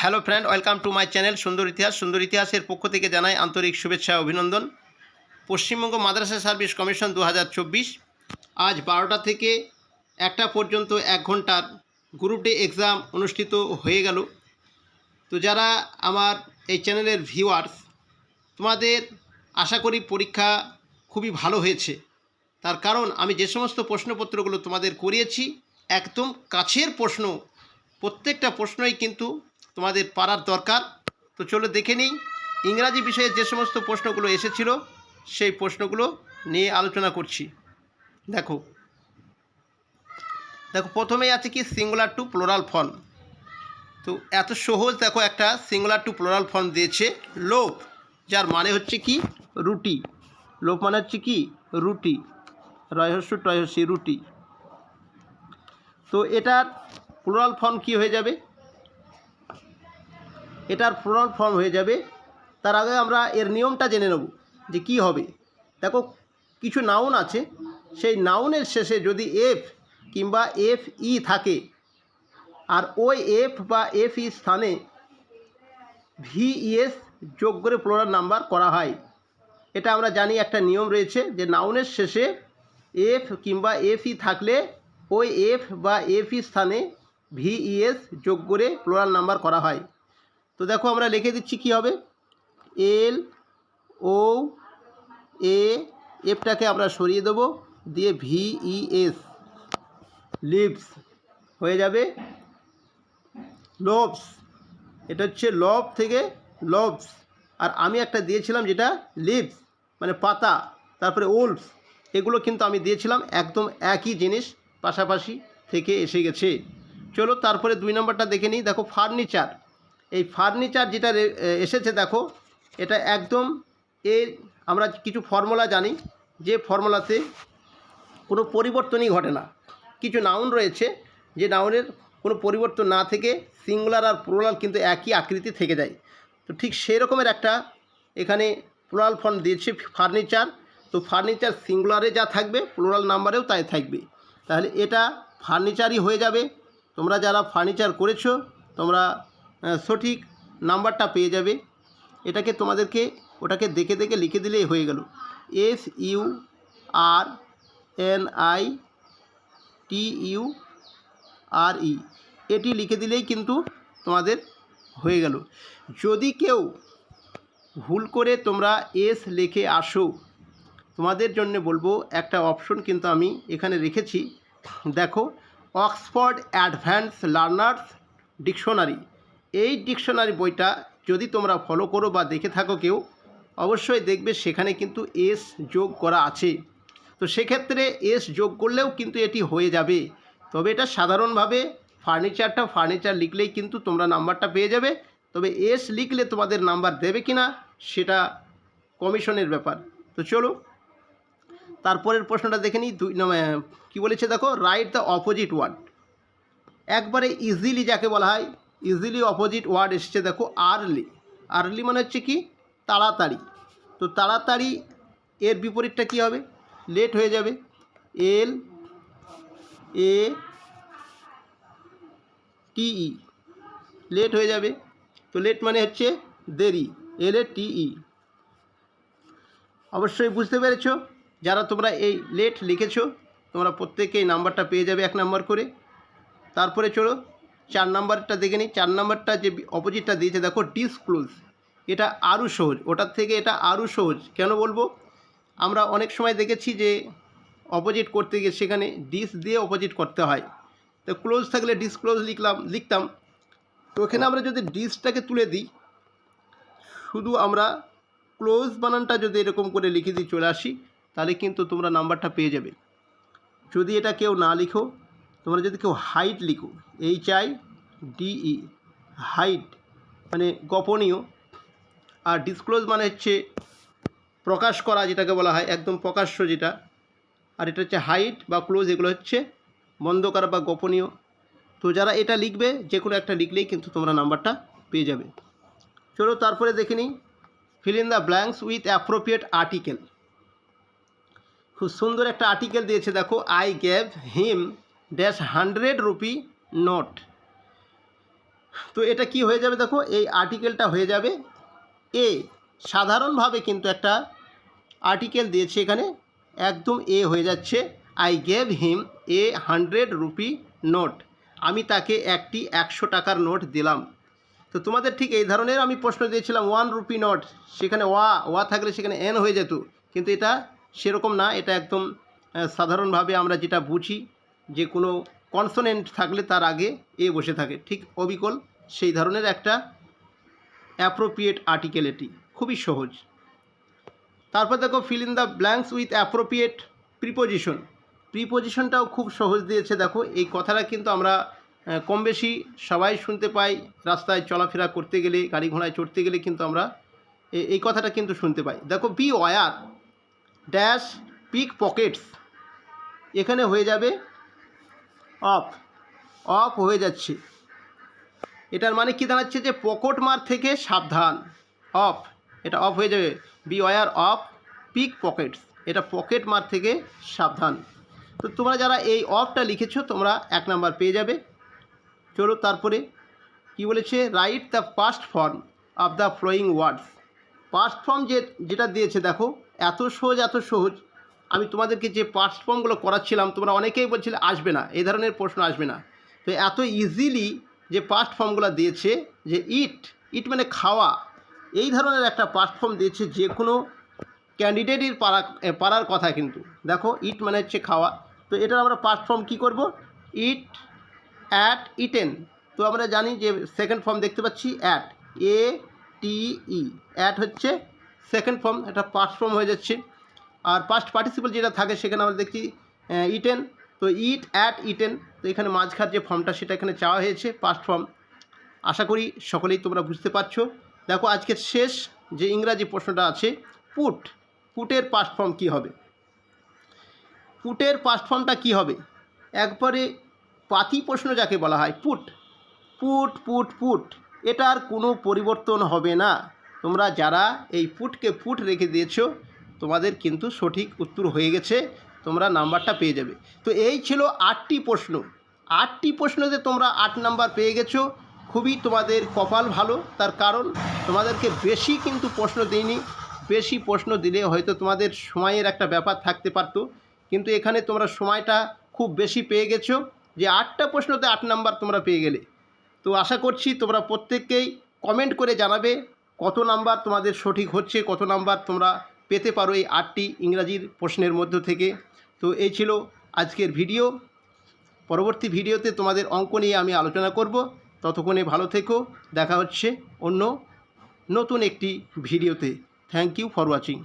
Hello friend, welcome to my channel সুন্দর ইতিহাস। সুন্দর ইতিহাসের পক্ষ থেকে জানাই আন্তরিক শুভেচ্ছা অভিনন্দন। পশ্চিমবঙ্গ মাদ্রাসা সার্ভিস কমিশন দু হাজার চব্বিশ, আজ বারোটা থেকে একটা পর্যন্ত এক ঘণ্টার গ্রুপ ডে এক্সাম অনুষ্ঠিত হয়ে গেল। তো যারা আমার এই চ্যানেলের ভিউয়ার্স, তোমাদের আশা করি পরীক্ষা খুবই ভালো হয়েছে। তার কারণ আমি যে সমস্ত প্রশ্নপত্রগুলো তোমাদের করিয়েছি, একদম কাছের প্রশ্ন, প্রত্যেকটা প্রশ্নই কিন্তু তোমাদের পারার দরকার। তো চলো দেখে নিই, ইংরাজি বিষয়ে যে সমস্ত প্রশ্নগুলো এসেছিল, সেই প্রশ্নগুলো নিয়ে আলোচনা করছি। দেখো দেখো, প্রথমেই আছে কি সিঙ্গুলার টু প্লোরাল ফর্ম তো এত সহজ দেখো, একটা সিঙ্গুলার টু প্লোরাল ফর্ম দিয়েছে লোভ যার মানে হচ্ছে কি, রুটি। লোভ মানে হচ্ছে কি, রুটি। রহস্য টয়স্যি রুটি। তো এটার প্লোরাল ফর্ম কি হয়ে যাবে? এটার প্লোরাল ফর্ম হয়ে যাবে। তার আগে আমরা এর নিয়মটা জেনে নেব যে কি হবে। দেখো, কিছু নাউন আছে। সেই নাউনের শেষে যদি এফ কিংবা এফ ই থাকে, আর ওই এফ বা এফ ই স্থানে ভিইএস যোগ করে প্লোরাল নাম্বার করা হয়। এটা আমরা জানি একটা নিয়ম রয়েছে যে নাউনের শেষে এফ কিংবা এফ ই থাকলে ওই এফ বা এফ ই স্থানে ভিইএস যোগ করে প্লোরাল নাম্বার করা হয়। তো দেখো আমরা লিখে দিচ্ছি কি হবে? এল ও এ এফটাকে আমরা সরিয়ে দেবো, দিয়ে ভিইএস লিভস হয়ে যাবে। লোভস এটা হচ্ছে লভ থেকে লভস আর আমি একটা দিয়েছিলাম যেটা লিভস মানে পাতা, তারপরে ওলস এগুলো কিন্তু আমি দিয়েছিলাম, একদম একই জিনিস পাশাপাশি থেকে এসে গেছে। চলো তারপরে দুই নম্বরটা দেখে নিই। দেখো ফার্নিচার এই ফার্নিচার যেটা এসেছে দেখো, এটা একদম এর আমরা কিছু ফর্মুলা জানি, যে ফর্মুলাতে কোনো পরিবর্তনই ঘটে না। কিছু নাউন রয়েছে, যে নাউনের কোনো পরিবর্তন না থেকে সিঙ্গুলার আর প্লোরাল কিন্তু একই আকৃতি থেকে যায়। তো ঠিক সেই রকমের একটা এখানে প্লোরাল ফর্ম দিয়েছে ফার্নিচার তো ফার্নিচার সিঙ্গুলারে যা থাকবে প্লোরাল নাম্বারেও তাই থাকবে। তাহলে এটা ফার্নিচারই হয়ে যাবে। তোমরা যারা ফার্নিচার করেছ, তোমরা সঠিক নাম্বারটা পেয়ে যাবে। এটাকে তোমাদেরকে, ওটাকে দেখে দেখে লিখে দিলেই হয়ে গেল। S U R N I T U R E এটি লিখে দিলেই কিন্তু তোমাদের হয়ে গেল। যদি কেউ ভুল করে তোমরা এস লিখে আসো, তোমাদের জন্য বলব একটা অপশন কিন্তু আমি এখানে রেখেছি। দেখো, অক্সফোর্ড অ্যাডভান্স লার্নার্স ডিকশনারি। এই ডিকশনারি বইটা যদি তোমরা ফলো করো বা দেখে থাকো কেউ, অবশ্যই দেখবে সেখানে কিন্তু এস যোগ করা আছে। তো সেক্ষেত্রে এস যোগ করলেও কিন্তু এটি হয়ে যাবে। তবে এটা সাধারণভাবে ফার্নিচারটা ফার্নিচার লিখলেই কিন্তু তোমরা নাম্বারটা পেয়ে যাবে। তবে এস লিখলে তোমাদের নাম্বার দেবে কি না সেটা কমিশনের ব্যাপার। তো চলো, তারপরের প্রশ্নটা দেখে নিই। দুই কী বলেছে দেখো? রাইট দ্য অপোজিট ওয়ার্ড একবারে ইজিলি যাকে বলা হয় ইজিলি অপোজিট ওয়ার্ড এসেছে, দেখো আর্লি আর্লি মানে হচ্ছে কি? তাড়াতাড়ি। তো তাড়াতাড়ি এর বিপরীতটা কী হবে? লেট হয়ে যাবে। এল এ টিই লেট হয়ে যাবে। তো লেট মানে হচ্ছে দেরি। এল এ টিই অবশ্যই বুঝতে পেরেছ? যারা তোমরা এই লেট লিখেছো, তোমরা প্রত্যেকেই নাম্বারটা পেয়ে যাবে এক নাম্বার করে। তারপরে চলো চার নাম্বারটা দেখে নিই। চার নাম্বারটা যে অপোজিটটা দিয়েছে, দেখো ডিসক্লোজ এটা আরও সহজ। ওটার থেকে এটা আরও সহজ। কেন বলব? আমরা অনেক সময় দেখেছি যে অপোজিট করতে গিয়ে সেখানে ডিস দিয়ে অপোজিট করতে হয়। তো ক্লোজ থাকলে ডিসক্লোজ লিখলাম, লিখতাম। তো এখানে আমরা যদি ডিসটাকে তুলে দিই, শুধু আমরা ক্লোজ বানানটা যদি এরকম করে লিখে দিয়ে চলে আসি, তাহলে কিন্তু তোমরা নাম্বারটা পেয়ে যাবে। যদি এটা কেউ না লিখো তোমরা যদি কেউ হাইট লিখো এইচ আই ডিই হাইট মানে গোপনীয়, আর ডিসক্লোজ মানে হচ্ছে প্রকাশ করা, যেটাকে বলা হয়, একদম প্রকাশ্য যেটা, আর এটা হচ্ছে হাইট বা ক্লোজ, এগুলো হচ্ছে বন্ধ করা বা গোপনীয়। তো যারা এটা লিখবে যে কোনো একটা লিখলেই কিন্তু তোমরা নাম্বারটা পেয়ে যাবে। চলো তারপরে দেখে নিই fill in the blanks with appropriate article খুব সুন্দর একটা আর্টিকেল দিয়েছে, দেখো I gave him dash hundred rupee note. তো এটা কি হয়ে যাবে দেখো, এই আর্টিকেলটা হয়ে যাবে এ। সাধারণভাবে কিন্তু একটা আর্টিকেল দিয়েছে এখানে, একদম এ হয়ে যাচ্ছে I gave him a hundred rupee note আমি তাকে একটি একশো টাকার নোট দিলাম। তো তোমাদের ঠিক এই ধরনের আমি প্রশ্ন দিয়েছিলাম ওয়ান রুপি নোট সেখানে ওয়া ওয়া থাকলে সেখানে এন হয়ে যেত। কিন্তু এটা সেরকম না, এটা একদম সাধারণভাবে আমরা যেটা বুঝি যে কোনো কনসোনেন্ট থাকলে তার আগে এ বসে থাকে। ঠিক অবিকল সেই ধরনের একটা অ্যাপ্রোপ্রিয়েট আর্টিকেল এটি খুবই সহজ। তারপর দেখো fill in the blanks with appropriate preposition প্রিপোজিশনটাও খুব সহজ দিয়েছে দেখো। এই কথাটা কিন্তু আমরা কম বেশি সবাই শুনতে পাই। রাস্তায় চলাফেরা করতে গেলে, গাড়ি ঘোড়ায় চড়তে গেলে কিন্তু আমরা এই কথাটা কিন্তু শুনতে পাই। দেখো beware dash pick Pockets এখানে হয়ে যাবে অফ অফ হয়ে যাচ্ছে। এটার মানে কি দাঁড়াচ্ছে যে পকেট মার থেকে সাবধান। অফ, এটা অফ হয়ে যাবে। Beware of, pick Pockets এটা পকেট মার থেকে সাবধান। তো তোমরা যারা এই অফটা লিখেছো, তোমরা এক নাম্বার পেয়ে যাবে। চলো তারপরে কি বলেছে? Write the past form of the following words. Past form যে, যেটা দিয়েছে, দেখো, এত সহজ এত সহজ। আমি তোমাদেরকে যে পাস্ট ফর্মগুলো করাচ্ছিলাম, তোমরা অনেকেই বলছিলে আসবে না এই ধরনের প্রশ্ন আসবে না। তো এত ইজিলি যে পাস্ট ফর্মগুলো দিয়েছে, যে ইট ইট মানে খাওয়া, এই ধরনের একটা পাস্ট ফর্ম দিয়েছে যে কোনো ক্যান্ডিডেটের পারা পারার কথা কিন্তু। দেখো ইট মানে হচ্ছে খাওয়া। তো এটার আমরা পাস্ট ফর্ম কী করব? ইট অ্যাট ইটেন তো আমরা জানি যে সেকেন্ড ফর্ম দেখতে পাচ্ছি at A T E at হচ্ছে সেকেন্ড ফর্ম এটা পাস্ট ফর্ম হয়ে যাচ্ছে। আর পাস্ট পার্টিসিপল যেটা থাকে সেখানে আমরা দেখছি ইটেন তো ইট অ্যাট ইটেন তো এখানে মাঝখার যে ফর্মটা সেটা এখানে চাওয়া হয়েছে পাস্ট ফর্ম আশা করি সকলেই তোমরা বুঝতে পারছ। দেখো আজকের শেষ যে ইংরাজি প্রশ্নটা আছে পুট পুটের পাস্ট ফর্ম কী হবে? পুটের পাস্ট ফর্মটা কী হবে? একবারে পাতি প্রশ্ন যাকে বলা হয় পুট পুট পুট পুট এটার কোনো পরিবর্তন হবে না। তোমরা যারা এই পুটকে পুট রেখে দিয়েছ তোমাদের কিন্তু সঠিক উত্তর হয়ে গেছে, তোমরা নাম্বারটা পেয়ে যাবে। তো এই ছিল আটটি প্রশ্ন। আটটি প্রশ্নতে তোমরা আট নাম্বার পেয়ে গেছো। খুবই তোমাদের কপাল ভালো, তার কারণ তোমাদেরকে বেশি কিন্তু প্রশ্ন দিইনি। বেশি প্রশ্ন দিলে হয়তো তোমাদের সময়ের একটা ব্যাপার থাকতে পারতো। কিন্তু এখানে তোমরা সময়টা খুব বেশি পেয়ে গেছো যে আটটা প্রশ্নতে আট নাম্বার তোমরা পেয়ে গেলে। তো আশা করছি তোমরা প্রত্যেককেই কমেন্ট করে জানাবে কত নাম্বার তোমাদের সঠিক হচ্ছে, কত নাম্বার তোমরা পেতে পারো এই আটটি ইংরাজির প্রশ্নের মধ্য থেকে। তো এই ছিল আজকের ভিডিও। পরবর্তী ভিডিওতে তোমাদের অঙ্ক নিয়ে আমি আলোচনা করব। ততক্ষণে ভালো থেকো। দেখা হচ্ছে অন্য নতুন একটি ভিডিওতে। Thank you for watching